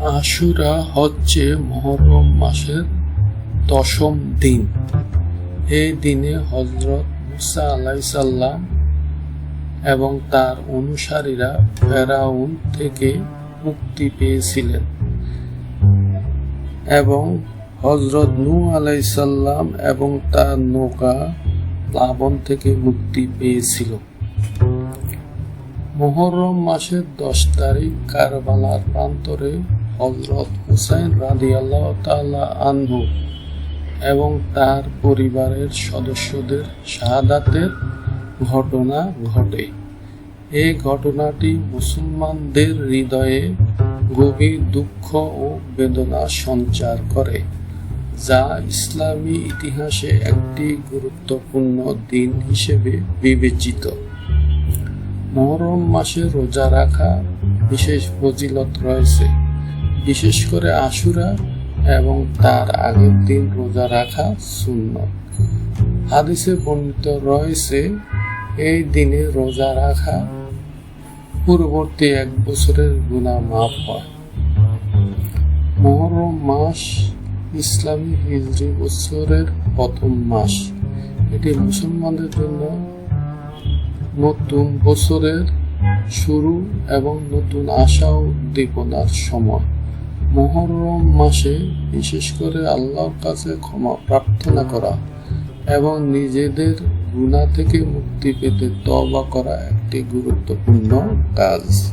আশুরা হচ্ছে মহরম মাসের দশম দিন। এই দিনে হজরত মুসা আলাইসাল্লাম এবং তার অনুসারীরা ফেরাউন থেকে মুক্তি পেয়েছিলেন এবং হজরত নূ আলাইসাল্লাম এবং তার নৌকা প্লাবন থেকে মুক্তি পেয়েছিল। মোহরম মাসের দশ তারিখ কারবালার প্রান্তরে হজরত হুসাইন রাদি আল্লাহ তাল্লাহ আনহু এবং তার পরিবারের সদস্যদের শাহাদাতের ঘটনা ঘটে। এই ঘটনাটি মুসলমানদের হৃদয়ে গভীর দুঃখ ও বেদনা সঞ্চার করে, যা ইসলামী ইতিহাসে একটি গুরুত্বপূর্ণ দিন হিসেবে বিবেচিত। মহরম মাসে রোজা রাখা বিশেষ ফজিলত রয়েছে। বিশেষ করে আশুরা এবং তার আগের দিন রোজা রাখা শূন্য হাদিসে বর্ণিত রয়েছে, এই দিনে রোজা রাখা পূর্ববর্তী এক বছরের গুণা মাফ হয়। মহরম মাস ইসলামী হিজরি বছরের প্রথম মাস। এটি মুসলমানদের জন্য নতুন বছরের শুরু এবং নতুন আশা উদ্দীপনার সময়। মহরম মাসে বিশেষ করে আল্লাহর কাছে ক্ষমা প্রার্থনা করা এবং নিজেদের গুণা থেকে মুক্তি পেতে তবা করা একটি গুরুত্বপূর্ণ কাজ।